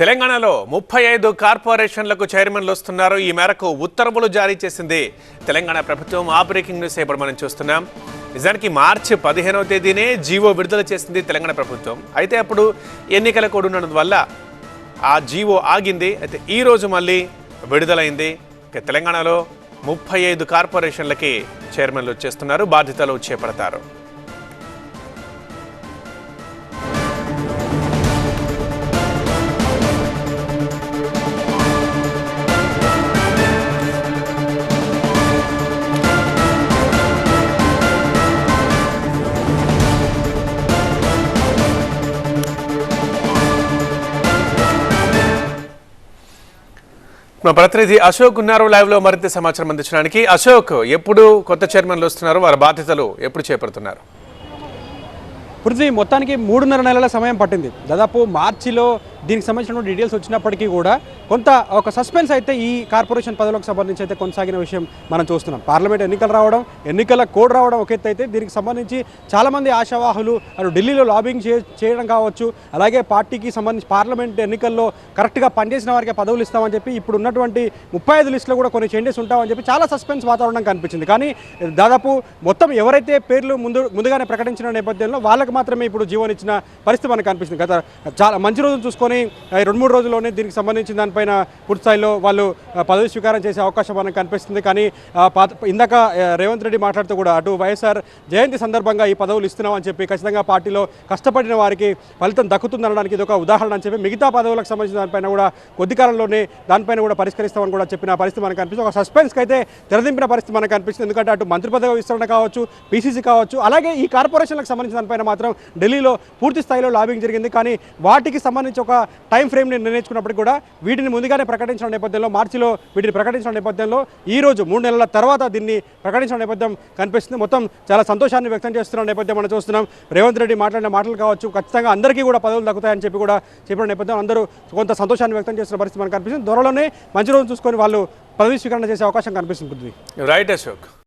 తెలంగాణలో ముప్పై ఐదు కార్పొరేషన్లకు చైర్మన్లు వస్తున్నారు. ఈ మేరకు ఉత్తర్వులు జారీ చేసింది తెలంగాణ ప్రభుత్వం. ఆ బ్రేకింగ్ న్యూస్ ఇప్పుడు మనం చూస్తున్నాం. నిజానికి మార్చి పదిహేనవ తేదీనే జీవో విడుదల చేసింది తెలంగాణ ప్రభుత్వం. అయితే అప్పుడు ఎన్నికల కూడా ఉండడం వల్ల ఆ జీవో ఆగింది. అయితే ఈ రోజు మళ్ళీ విడుదలైంది. తెలంగాణలో ముప్పై ఐదు కార్పొరేషన్లకి చైర్మన్లు వచ్చేస్తున్నారు. బాధ్యతలు చేపడతారు. మా ప్రతినిధి అశోక్ ఉన్నారు లైవ్లో మరింత సమాచారం అందించడానికి. అశోక్ ఎప్పుడు కొత్త చైర్మన్లు వస్తున్నారు? వారి బాధ్యతలు ఎప్పుడు చేపడుతున్నారు? పృథ్వీ మొత్తానికి మూడున్నర నెలల సమయం పట్టింది. దాదాపు మార్చిలో దీనికి సంబంధించిన డీటెయిల్స్ వచ్చినప్పటికీ కూడా కొంత ఒక సస్పెన్స్ అయితే ఈ కార్పొరేషన్ పదవులకు సంబంధించి అయితే కొనసాగిన విషయం మనం చూస్తున్నాం. పార్లమెంట్ ఎన్నికలు రావడం ఎన్నికల కోడ్ రావడం ఒక ఎత్తు అయితే దీనికి సంబంధించి చాలామంది ఆశావాహులు అటు ఢిల్లీలో లాబింగ్ చే చేయడం కావచ్చు అలాగే పార్టీకి సంబంధించి పార్లమెంట్ ఎన్నికల్లో కరెక్ట్గా పనిచేసిన వారికి పదవులు ఇస్తామని చెప్పి ఇప్పుడు ఉన్నటువంటి ముప్పై ఐదు లిస్టులో కూడా కొన్ని చేంజెస్ ఉంటామని చెప్పి చాలా సస్పెన్స్ వాతావరణం కనిపించింది. కానీ దాదాపు మొత్తం ఎవరైతే పేర్లు ముందు ముందుగానే ప్రకటించిన నేపథ్యంలో వాళ్ళకి మాత్రమే ఇప్పుడు జీవనిచ్చిన పరిస్థితి మనకు కనిపిస్తుంది. గత చాలా మంచి రోజులు చూసుకొని ఆ, రెండు మూడు రోజుల్లోనే దీనికి సంబంధించిన దానిపైన పూర్తి స్థాయిలో వాళ్ళు పదవి స్వీకారం చేసే అవకాశం మనకు కనిపిస్తుంది. కానీ పాత- ఇందాక రేవంత్ రెడ్డి మాట్లాడుతూ కూడా అటు వైఎస్ఆర్ జయంతి సందర్భంగా ఈ పదవులు ఇస్తున్నామని చెప్పి ఖచ్చితంగా పార్టీలో కష్టపడిన వారికి ఫలితం దక్కుతుందనడానికి ఇది ఒక ఉదాహరణ అని చెప్పి మిగతా పదవులకు సంబంధించిన దానిపైన కూడా కొద్ది కాలంలోనే దానిపైన కూడా పరిష్కరిస్తామని కూడా చెప్పిన పరిస్థితి మనకు కనిపిస్తుంది. ఒక సస్పెన్స్కి అయితే తెరదింపిన పరిస్థితి మనకు కనిపిస్తుంది. ఎందుకంటే అటు మంత్రి పదవి విస్తరణ కావచ్చు పీసీసీ కావచ్చు అలాగే ఈ కార్పొరేషన్లకు సంబంధించిన దానిపైన మాత్రం ఢిల్లీలో పూర్తి స్థాయిలో లాబింగ్ జరిగింది. కానీ వాటికి సంబంధించి ఒక టైం ఫ్రేమ్ని నిర్ణయించుకున్నప్పటికీ కూడా వీటిని ముందుగానే ప్రకటించిన నేపథ్యంలో మార్చిలో వీటిని ప్రకటించిన నేపథ్యంలో ఈ రోజు మూడు నెలల తర్వాత దీన్ని ప్రకటించిన నేపథ్యం కనిపిస్తుంది. మొత్తం చాలా సంతోషాన్ని వ్యక్తం చేస్తున్న నేపథ్యం మనం చూస్తున్నాం. రేవంత్ రెడ్డి మాట్లాడిన మాటలు కావచ్చు ఖచ్చితంగా అందరికీ కూడా పదవులు దక్కుతాయని చెప్పి కూడా చెప్పిన నేపథ్యం అందరూ కొంత సంతోషాన్ని వ్యక్తం చేస్తున్న పరిస్థితి మనకు కనిపిస్తుంది. త్వరలోనే మంచి రోజు చూసుకొని వాళ్ళు పదవి స్వీకరణ చేసే అవకాశం కనిపిస్తుంది రైట్ అశోక్